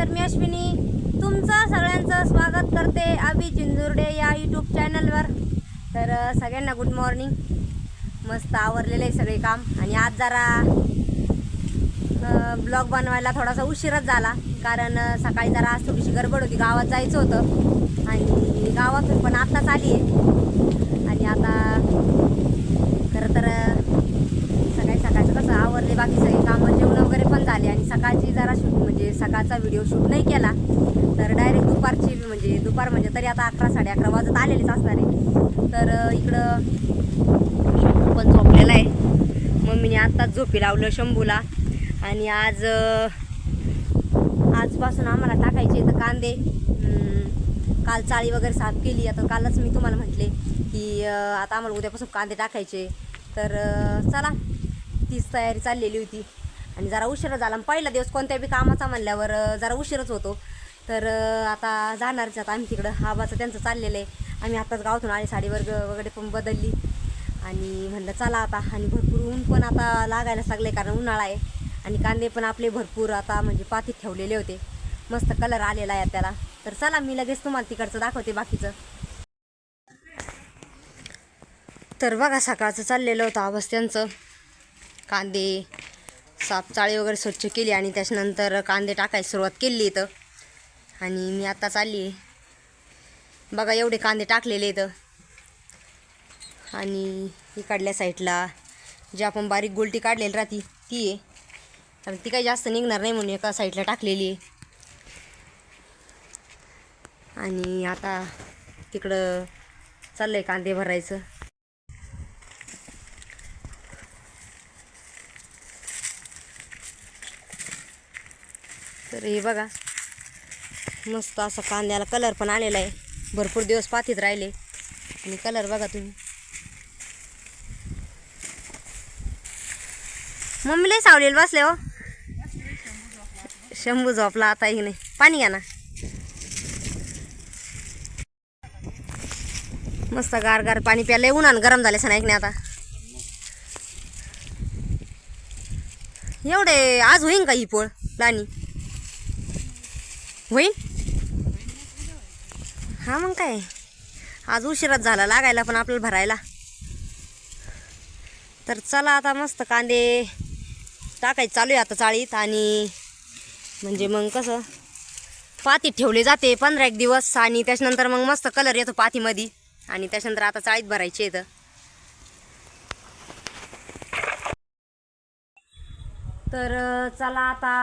तर मी अश्विनी तुमचं सगळ्यांचं स्वागत करते आबी चिंजुर्डे या यूट्यूब चॅनलवर तर सगळ्यांना गुड मॉर्निंग मस्त आवरलेलं आहे सगळे काम. आणि आज जरा ब्लॉग बनवायला थोडासा उशीरच झाला. कारण सकाळी जरा आज थोडीशी गडबड होती. गावात जायचं होतं. आणि गावातून पण आत्ताच आली आहे आणि आता खरं तर अ, सकाळी सकाळचं कसं आवरले बाकी सगळे कामं जेवण वगैरे पण झाले आणि सकाळची जरा शूट म्हणजे सकाळचा व्हिडिओ शूट नाही केला तर डायरेक्ट दुपारची म्हणजे दुपार म्हणजे तरी आता अकरा साडे अकरा वाजत आलेलेच असणार आहे. तर इकडं शंभू पण झोपलेला आहे. मम्मीने आत्ताच झोपी लावलं शंभूला. आणि आज आजपासून आम्हाला टाकायचे तर कांदे. काल चाळी वगैरे साफ केली. आता कालच मी तुम्हाला म्हटले की आता आम्हाला उद्यापासून कांदे टाकायचे. तर चला तीच तयारी चाललेली होती. आणि जरा उशीर झाला. पहिला दिवस कोणत्या बी कामाचा म्हणल्यावर जरा उशीरच होतो. तर आता जाणारच आता आम्ही तिकडं. आबाचं त्यांचं चाललेलं आहे. आम्ही आताच गावातून आले साडी वर्ग वगैरे पण बदलली. आणि म्हणलं चला आता. आणि भरपूर ऊन पण आता लागायला लागले कारण उन्हाळा आहे. आणि कांदे पण आपले भरपूर आता म्हणजे पातीत ठेवलेले होते. मस्त कलर आलेला आहे त्याला. तर चला मी लगेच तुम्हाला तिकडचं दाखवते बाकीचं. तर बघा सकाळचं चाललेलं होतं आवाज त्यांचं. कांदे साफ चाळी वगैरे स्वच्छ केली आणि त्याच्यानंतर कांदे टाकायला सुरुवात केली इथं. आणि मी आत्ता चालली. आहे बघा एवढे कांदे टाकलेले इथं. आणि इकडल्या साईडला जी आपण बारीक गोलटी काढलेली राहती ती आहे. तर ती काही जास्त निघणार नाही म्हणून एका साईडला टाकलेली आहे. आणि आता तिकडं चाललं आहे कांदे भरायचं. तर हे बघा. मस्त असा कांद्याला कलर पण आलेला आहे. भरपूर दिवस पातीत राहिले. आणि कलर बघा तुम्ही. मम्मीला सावलेल बसले हो. शंभू झोपला आता ही नाही. पाणी घ्या ना. मस्त गार गार पाणी प्यायला उन्हानं गरम झाले सण ऐकणे आता. एवढे आज होईन का ही पोळ लाणी होईन हा मग काय? आज उशिराच झाला लागायला पण आपल्याला भरायला. तर चला आता मस्त कांदे टाकायचे चालू आहे आता चाळीत आणि म्हणजे मग कसं? पातीत ठेवले जाते पंधरा एक दिवस आणि त्याच्यानंतर मग मस्त कलर येतो पातीमध्ये. आणि त्याच्यानंतर आता चाळीत भरायचे येतं तर चला आता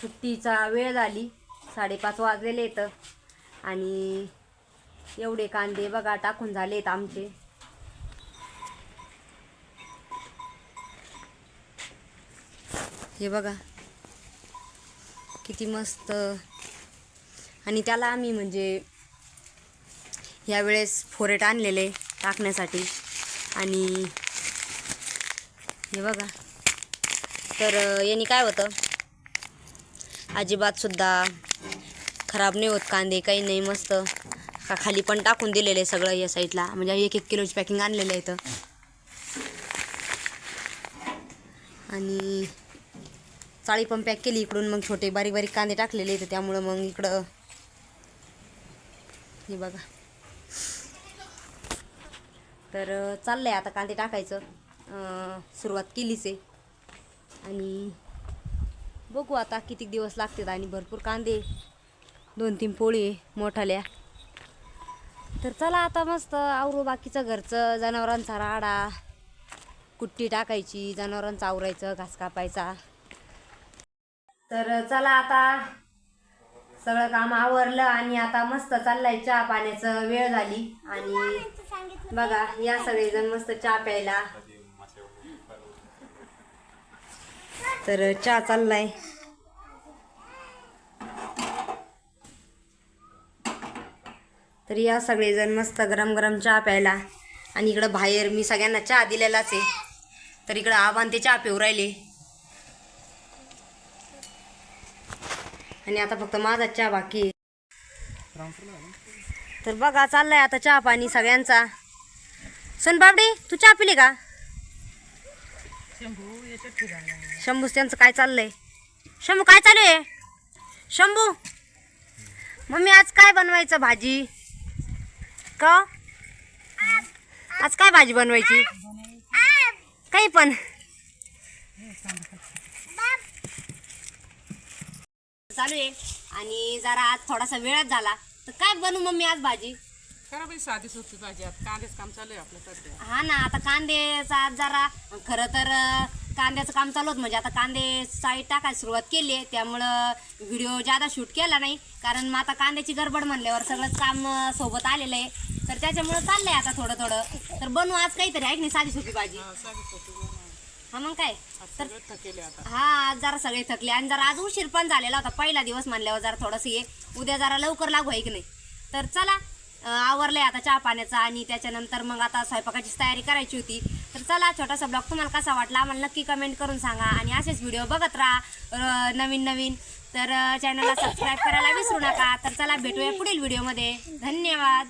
सुट्टीचा वेळ झाली. साडेपाच वाजलेले आहेत. आणि एवढे कांदे बघा टाकून झाले आहेत आमचे. हे बघा. किती मस्त. आणि त्याला आम्ही म्हणजे यावेळेस फोरेट आणलेले टाकण्यासाठी. आणि हे बघा. तर यांनी याने काय होतं? अजिबातसुद्धा खराब नाही होत कांदे काही नाही मस्त. का खाली पण टाकून दिलेले सगळं या साईडला. म्हणजे एक एक किलोची पॅकिंग आणलेलं आहे इथं. आणि चाळी पण पॅक केली इकडून मग छोटे बारीक बारीक कांदे टाकलेले आहेत त्यामुळं मग इकडं हे बघा. तर चाललं चाललंय आता कांदे टाकायचं. सुरुवात केलीच आहे. आणि बघू आता किती दिवस लागतात आणि भरपूर कांदे. दोन तीन पोळी मोठाल्या. तर चला आता मस्त आवरू बाकीचं घरचं. जनावरांचा राडा कुट्टी टाकायची जनावरांचं आवरायचं घास कापायचा. तर चला आता सगळं काम आवरलं आणि आता मस्त चाललाय चहा पाण्याचं. वेळ झाली आणि बघा या सगळेजण मस्त चहा प्यायला. तर चहा चाललाय. तर या सगळेजण मस्त गरम गरम चहा प्यायला. आणि इकडं बाहेर मी सगळ्यांना चहा दिलेलाच आहे. तर इकडं आव्हान ते चहा पिऊ राहिले. आणि आता फक्त माझा चहा बाकी आहे. तर बघा चाललाय आता चहा पाणी सगळ्यांचा. सोनबाबडी तू चहा पिली का? शंभूच त्यांचं काय चाललंय? शंभू काय चालू आहे? शंभू मम्मी आज काय बनवायचं भाजी? का? आज काय भाजी बनवायची? काही पण. चालू आहे. आणि जरा आज थोडासा वेळच झाला. तर काय बनवू मम्मी आज भाजी? करा बाई साधी सोपी भाजी. आता कांदेच काम चालू आहे आपलं सध्या. हा ना आता कांद्याचा आज जरा खरं तर अं, कांद्याचं काम चालू होतं. म्हणजे आता कांदे साईड टाकायला सुरुवात केली आहे. त्यामुळं व्हिडिओ जादा शूट केला नाही. कारण मग आता कांद्याची गडबड म्हणल्यावर सगळंच काम अं, सोबत आलेलं आहे. तर त्याच्यामुळं चाललंय आता थोडं थोडं. तर बनवू आज काहीतरी आहे की नाही साधी सोपी भाजी? हा, साधी सोपी बनवा. हा मग काय? आज सगळं थकेले आता. हा आज जरा सगळे थकले. आणि जरा आज उशीर पण झालेला होता. पहिला दिवस म्हणल्यावर जरा थोडंसं ये उद्या जरा लवकर लागू आहे की नाही? तर चला आवरलंय आता चहा पाण्याचा आणि त्याच्यानंतर मग आता स्वयंपाकाची तयारी करायची होती. तर चला छोटासा ब्लॉग तुम्हाला कसा वाटला आम्हाला नक्की कमेंट करून सांगा आणि असेच व्हिडिओ बघत राहा नवीन नवीन. तर चॅनलला सबस्क्राईब करायला विसरू नका. तर चला भेटूया पुढील व्हिडिओमध्ये धन्यवाद.